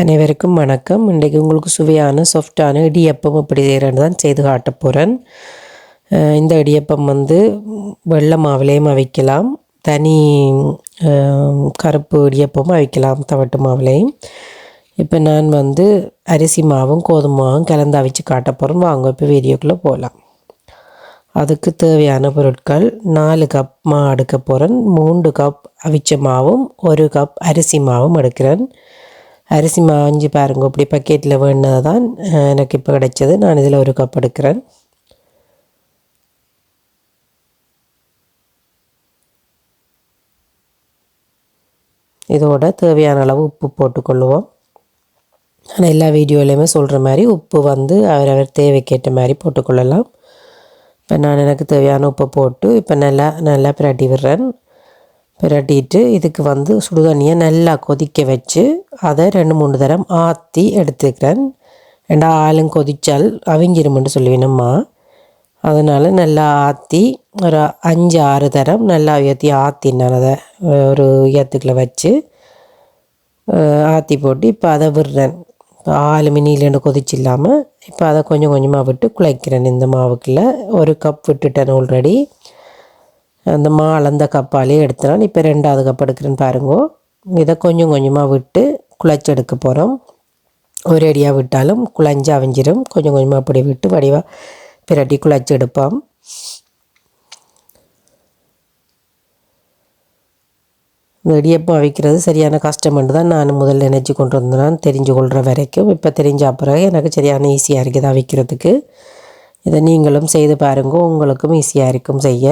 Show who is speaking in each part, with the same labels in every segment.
Speaker 1: அனைவருக்கும் வணக்கம். இன்றைக்கு உங்களுக்கு சுவையான சாஃப்டான இடியப்பம் இப்படி செய்கிறேன்னு தான் செய்து காட்ட போகிறேன் இந்த இடியப்பம் வந்து வெள்ளை மாவுலேயும் அவிக்கலாம். தனி கருப்பு இடியப்பமும் அவிக்கலாம் தவட்டு மாவுலேயும். இப்போ நான் வந்து அரிசி மாவும் கோதுமை மாவும் கலந்து அவிச்சு காட்ட போகிறேன் வாங்க இப்போ வீடியோக்குள்ளே போகலாம் அதுக்கு தேவையான பொருட்கள் நாலு கப் மா எடுக்க போகிறேன் மூன்று கப் அவிச்ச மாவும் ஒரு கப் அரிசி மாவும் எடுக்கிறேன். அரிசி மாஞ்சு அஞ்சு பாருங்க. இப்படி பக்கெட்டில் வேணுனது தான் எனக்கு இப்போ கிடைச்சது. நான் இதில் ஒரு கப் எடுக்கிறேன். இதோட தேவையான அளவு உப்பு போட்டுக்கொள்ளுவோம். ஆனால் எல்லா வீடியோலையுமே சொல்கிற மாதிரி உப்பு வந்து அவரவர் தேவைக்கேற்ற மாதிரி போட்டுக்கொள்ளலாம். இப்போ நான் எனக்கு தேவையான உப்பை போட்டு இப்போ நல்லா நல்லா பிரட்டி விடுறேன். பிரட்டிட்டு இதுக்கு வந்து சுடுதண்ணியை நல்லா கொதிக்க வச்சு அதை ரெண்டு மூணு தரம் ஆற்றி எடுத்துக்கிறேன். ரெண்டா ஆளும் கொதிச்சால் அவிஞ்சிருமென்று சொல்லுவேனம்மா அதனால் நல்லா ஆற்றி ஒரு அஞ்சு ஆறு தரம் நல்லா உயர்த்தி ஆற்றி நான் அதை ஒரு உயரத்துக்குள்ள வச்சு. ஆற்றி போட்டு இப்போ அதை விடுறேன். ஆளு மினிலேருந்து கொதிச்சு இல்லாமல் இப்போ அதை கொஞ்சம் கொஞ்சமாக விட்டு குழைக்கிறேன் இந்த மாவுக்குள்ள. ஒரு கப் விட்டுட்டேன் ஆல்ரெடி அந்த மா அளந்த கப்பாலே எடுத்துனான் இப்போ ரெண்டாவது கப் எடுக்கிறேன்னு பாருங்கோ. இதை கொஞ்சம் கொஞ்சமாக விட்டு குழைச்சி எடுக்க போகிறோம் ஒரு அடியாக விட்டாலும் குழஞ்சி அவிஞ்சிடும் கொஞ்சம் கொஞ்சமாக அப்படி விட்டு வடிவாக பிரட்டி குழைச்சி எடுப்போம் இந்த இடியப்பம் அவிக்கிறது சரியான கஷ்டம்னு தான் நான் முதல்ல நினச்சி கொண்டு வந்தேன். தெரிஞ்சு கொள்கிற வரைக்கும். இப்போ தெரிஞ்ச பிறகு எனக்கு சரியான ஈஸியாக இருக்குது அவிக்கிறதுக்கு. இதை நீங்களும் செய்து பாருங்க. உங்களுக்கும் ஈஸியாக இருக்கும் செய்ய.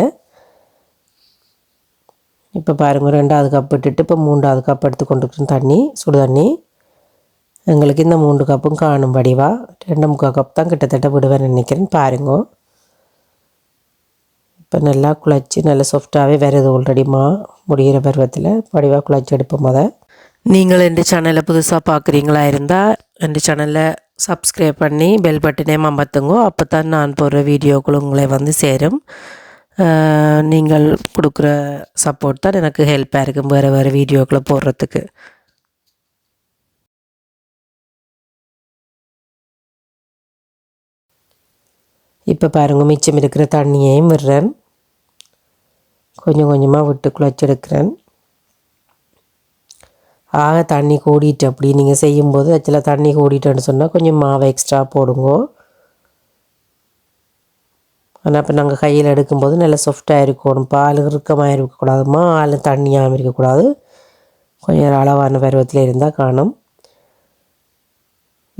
Speaker 1: இப்போ பாருங்க ரெண்டாவது கப் விட்டுட்டு இப்போ மூன்றாவது கப் எடுத்து கொண்டு தண்ணி சுடு தண்ணி. எங்களுக்கு இந்த மூன்று கப்பும் காணும் வடிவா. ரெண்டு முக்கால் கப் தான் கிட்டத்தட்ட விடுவேன் நினைக்கிறேன். பாருங்க. இப்போ நல்லா குழச்சி நல்லா சாஃப்டாகவே வருது ஆல்ரெடிமா முடிகிற பருவத்தில். வடிவாக குழச்சி எடுப்போம் அதை. நீங்கள் எந்த சேனலை புதுசாக பார்க்குறீங்களா இருந்தால் எந்த சேனலை சப்ஸ்கிரைப் பண்ணி பெல் பட்டனே அமர்த்துங்க அப்போ தான் நான் போடுற வீடியோக்களும் உங்களை வந்து சேரும். நீங்கள் கொடுக்குற சப்போர்ட் தான் எனக்கு ஹெல்ப்பாக இருக்கும் வேறு வேறு வீடியோக்களை போடுறதுக்கு. இப்போ பாருங்க மிச்சம் இருக்கிற தண்ணியையும் விடுறேன். கொஞ்சம் கொஞ்சமாக விட்டு குழச்செடுக்கிறேன் ஆக தண்ணி கூடிட்டு அப்படி நீங்கள் செய்யும்போது ஆக்சுவலாக தண்ணி கூடிட்டேன்னு சொன்னால் கொஞ்சம் மாவை எக்ஸ்ட்ரா போடுங்க. ஆனால் இப்போ நாங்கள் கையில் எடுக்கும்போது நல்லா சாஃப்டாக இருக்கணும். பால் இறுக்கமாக இருக்கக்கூடாதுமா ஆள் தண்ணியாகவும் இருக்கக்கூடாது. கொஞ்சம் அளவான பருவத்தில் இருந்தால் காணும்.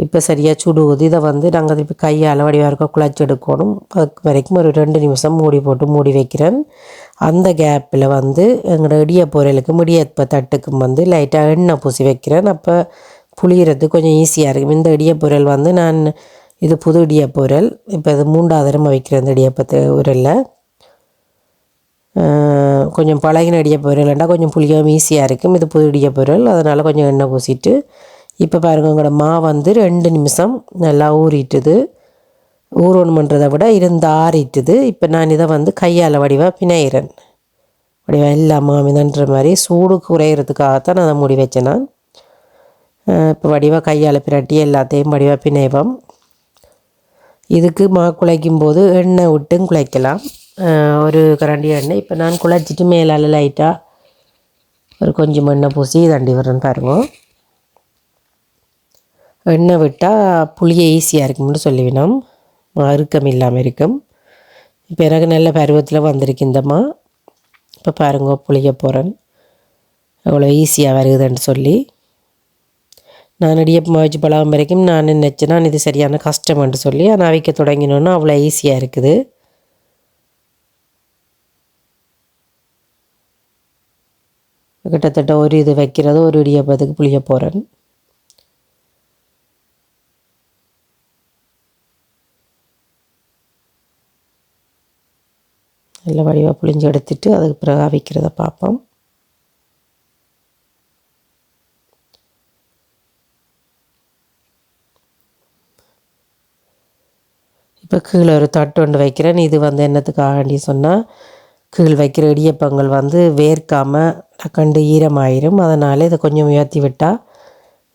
Speaker 1: இப்போ சரியாக சுடுவது இதை வந்து நாங்கள் திருப்பி கையால் வடிவாக இருக்க குழச்சி எடுக்கணும். அதுக்கு வரைக்கும் ஒரு ரெண்டு நிமிஷம் மூடி போட்டு மூடி வைக்கிறேன். அந்த கேப்பில் வந்து எங்களோட இடிய பொரியலுக்கு முடியப்ப தட்டுக்கும் வந்து லைட்டாக எண்ணெய் பூசி வைக்கிறேன். அப்போ புளியறது கொஞ்சம் ஈஸியாக இருக்கும். இந்த இடிய பொரியல் வந்து நான் இது புது இடியாப்ப உரல். இப்போ இது மூன்றாவது தடவை வைக்கிற இந்த இடியப்பத்து உரலில். கொஞ்சம் பழகின இடியாப்ப பொரியல்ண்டா கொஞ்சம் புளியாகவும் ஈஸியாக இருக்கும். இது புது இடியாப்ப உரல். அதனால் கொஞ்சம் எண்ணெய் பூசிட்டு இப்போ பாருங்க உங்களோட மா வந்து ரெண்டு நிமிஷம் நல்லா ஊறிட்டுது. ஊறணுமன்றதை விட இருந்து ஆறிட்டுது. இப்போ நான் இதை வந்து கையால் வடிவாக பிணையிறேன். வடிவாக எல்லாம் மாமிதன்ற மாதிரி சூடு குறையிறதுக்காகத்தான் நான் அதை மூடி வச்சேன் நான். இப்போ வடிவாக கையால் பிரட்டி எல்லாத்தையும் வடிவாக பிணைவோம். இதுக்கு மா குழைக்கும் போது எண்ணெய் விட்டும் குழைக்கலாம். ஒரு கரண்டி எண்ணெய். இப்போ நான் குழைச்சிட்டு மேலால் லைட்டாக ஒரு கொஞ்சம் எண்ணெய் பூசி தண்டி வரேன்னு பாருங்க. எண்ணெய் விட்டால் புளியை ஈஸியாக இருக்கும்னு சொல்லிவினோம் அறுக்கம் இல்லாமல் இருக்கும். இப்போ எனக்கு நல்ல பருவத்தில் வந்திருக்கு இந்தம்மா இப்போ பாருங்க புளிய போகிறேன் அவ்வளோ ஈஸியாக வருகுதுன்னு சொல்லி. நான் இடியப்பம் வச்சு பழகம் வரைக்கும் நான் நினச்சேன்னா இது சரியான கஷ்டம்ன்ட்டு சொல்லி ஆனால் அவிக்க தொடங்கினோன்னா அவ்வளோ ஈஸியாக இருக்குது. கிட்டத்தட்ட ஒரு இது வைக்கிறது ஒரு இடியப்பத்துக்கு புளிய போகிறேன் நல்ல வடிவாக புளிஞ்சு எடுத்துட்டு அதுக்கு பிறகு அவிக்கிறத பார்ப்போம். இப்போ கீழே ஒரு தட்டு ஒன்று வைக்கிறேன். இது வந்து என்னத்துக்காக வேண்டி சொன்னால் கீழ் வைக்கிற இடியப்பங்கள் வந்து வேர்க்காமல் டக்கண்டு ஈரமாயிரும். அதனால் இதை கொஞ்சம் உயர்த்தி விட்டால்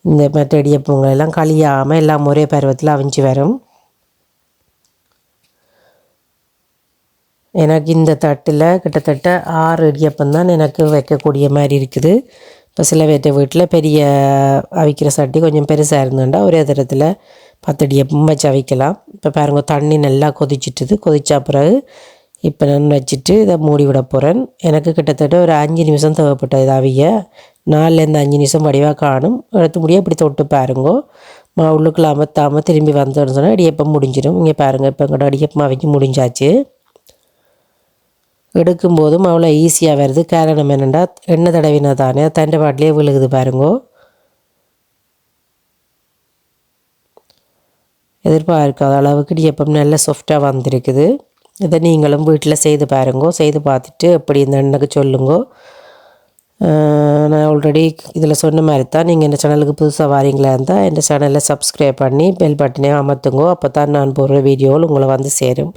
Speaker 1: இந்த மற்ற இடியப்பங்கள் எல்லாம் கழியாமல் எல்லாம் ஒரே பருவத்தில் அவிஞ்சு வரும். எனக்கு இந்த தட்டில் கிட்டத்தட்ட ஆறு இடியப்பம் தான் எனக்கு வைக்கக்கூடிய மாதிரி இருக்குது. இப்போ சில பேர்ட்ட வீட்டில் பெரிய அவிக்கிற சட்டி கொஞ்சம் பெருசாக இருந்துட்டா ஒரே தரத்தில் பத்தடியை இடியப்பம் வைக்கலாம் இப்போ பாருங்க தண்ணி நல்லா கொதிச்சிட்டுது. கொதித்தா பிறகு இப்போ நான் வச்சுட்டு இதை மூடி விட போகிறேன் எனக்கு கிட்டத்தட்ட ஒரு அஞ்சு நிமிஷம் தேவைப்பட்டது இது அவிய. நாலுலேருந்து அஞ்சு நிமிஷம் வடிவாக காணும். எடுத்து முடிய இப்படி தொட்டு பாருங்கோ. மா உள்ளுக்குள்ள அமர்த்தாமல் திரும்பி வந்தோன்னு சொன்னால் இடியப்பம் முடிஞ்சிடும் இங்கே பாருங்கள் இப்போ எங்களோட இடியப்பம் அவைக்கு முடிஞ்சாச்சு. எடுக்கும்போதும் அவ்வளோ ஈஸியாக வருது. காரணம் என்னென்னா எண்ணெய் தடவினா தானே தண்டை பாட்டிலே விழுகுது பாருங்கோ. எதிர்பார்க்காத அளவுக்கு இடியப்பம் நல்ல சாஃப்டாக வந்திருக்குது. இதை நீங்களும் வீட்டில் செய்து பாருங்கோ. செய்து பார்த்துட்டு எப்படி இந்த எண்ணெய்க்கு சொல்லுங்கோ. நான் ஆல்ரெடி இதில் சொன்ன மாதிரி தான் நீங்கள் இந்த சேனலுக்கு புதுசாக வாரீங்களா இருந்தால் இந்த சேனலை சப்ஸ்கிரைப் பண்ணி பெல் பட்டனே அமர்த்துங்கோ. அப்போ தான் நான் போடுற வீடியோவில் உங்களை வந்து சேரும்.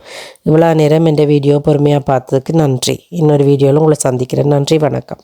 Speaker 1: இவ்வளோ நேரம் இந்த வீடியோ பொறுமையாக பார்த்ததுக்கு நன்றி. இன்னொரு வீடியோவில் உங்களை சந்திக்கிறேன். நன்றி. வணக்கம்.